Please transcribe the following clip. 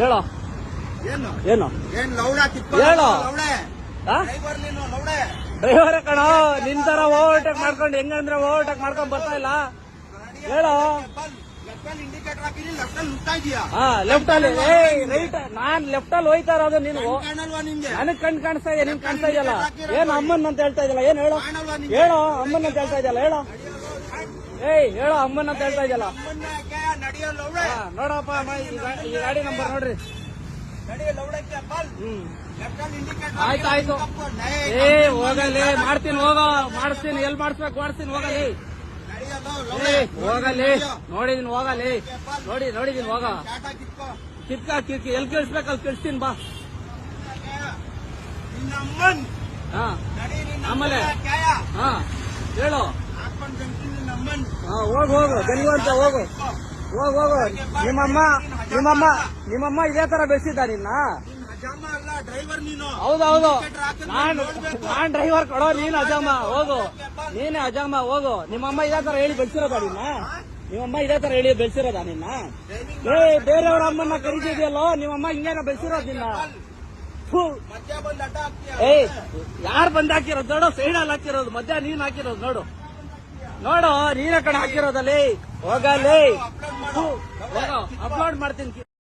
ಹೇಳೋ? ಏನು? ಹೇಳು. ಡ್ರೈವರ್ ಕಣ ನಿನ್ ತರ ಓವರ್ಟೇಕ್ ಮಾಡ್ಕೊಂಡು ಹೆಂಗಂದ್ರೆ ಓವರ್ಟೇಕ್ ಮಾಡ್ಕೊಂಡ್ ಬರ್ತಾ ಇಲ್ಲ? ಹೇಳೋ? ಹಾ ಲೆಫ್ಟ್ ಅಲ್ಲಿ ರೈಟ್ ನಾನ್ ಲೆಫ್ಟ್ ಅಲ್ಲಿ ಹೋಯ್ತಾ ಇರೋದು ನೀನು. ನನಗ್ ಕಣ್ ಕಾಣಿಸ್ತಾ ಇದೆ ನಿನ್ ಕಾಣಿಸ್ತಾ ಇದೆಯಲ್ಲ? ಏನ್ ಅಮ್ಮನ್ ಅಂತ ಹೇಳ್ತಾ ಇದೆಯಲ್ಲ? ಏನ್ ಹೇಳೋ? ಹೇಳೋ ಅಮ್ಮನ್ ಅಂತ ಹೇಳ್ತಾ ಇದೆಯಲ್ಲ ಹೇಳೋ? ಏಯ್ ಹೇಳೋ ಅಮ್ಮನ್ ಅಂತ ಹೇಳ್ತಾ ಇದೆಯಲ್ಲ? ನೋಡಪ್ಪ ಈ ಗಾಡಿ ನಂಬರ್ ನೋಡ್ರಿ. ಆಯ್ತು ಆಯ್ತು. ಏ ಹೋಗಲಿ ಮಾಡ್ತೀನಿ ಹೋಗ ಮಾಡಿಸ್ತೀನಿ ಎಲ್ಲಿ ಮಾಡಿಸ್ಬೇಕು ಮಾಡಿಸ್ತೀನಿ ಹೋಗಲಿ. ಹೋಗಲಿ. ನೋಡಿದೀನಿ ಹೋಗಲಿ. ನೋಡಿ ನೋಡಿದೀನಿ ಹೋಗ. ಕಿತ್ಕೋ ಕಿತ್ಕ ಕಿತ್ಕ ಎಲ್ ಕೇಳಿಸ್ಬೇಕು ಅಲ್ಲಿ ಕೇಳಿಸ್ತೀನಿ ಬಾ. ಆಮೇಲೆ? ಹಾ. ಹೇಳು. ಹೋಗು ಹೋಗು ಗಂಗುವಂತ ಹೋಗು. ಹೋಗು ಹೋಗು ನಿಮ್ಮಮ್ಮ ನಿಮ್ಮಮ್ಮ ನಿಮ್ಮಮ್ಮ ಇದೇ ತರ ಬೆಳೆಸಿದ್ದ ನಿನ್ನ? ಅಲ್ಲ ಹೌದೌದು ನಾನ್ ಡ್ರೈವರ್ ಕೊಡೋ ನೀನ್ ಅಜಾಮ ಹೋಗು. ನೀನೇ ಅಜಾಮ ಹೋಗು. ನಿಮ್ಮಮ್ಮ ಇದೇ ತರ ಹೇಳಿ ಬೆಳೆಸಿರೋದ ನಿನ್ನ? ನಿಮ್ಮಮ್ಮ ಇದೇ ತರ ಹೇಳಿ ಬೆಳೆಸಿರೋದ ನಿನ್ನ? ಏ ಬೇರೆಯವ್ರ ಅಮ್ಮನ್ನ ಕರೀತಿದ್ಯಲ್ಲೋ, ನಿಮ್ಮಮ್ಮ ಹಿಂಗೇನ ಬೆಳೆಸಿರೋದ್ ನಿನ್ನ? ಏ, ಯಾರು ಬಂದ್ ಹಾಕಿರೋದು ನೋಡು ಸೈಡಲ್ಲಿ ಹಾಕಿರೋದು, ಮಧ್ಯ ನೀನ್ ಹಾಕಿರೋದು ನೋಡು. ನೋಡು, ನೀನ ಕಡೆ ಹಾಕಿರೋದಲ್ಲಿ ಹೋಗಲಿ ಅಪ್ಲೋಡ್ ಮಾಡ್ತೀನಿ.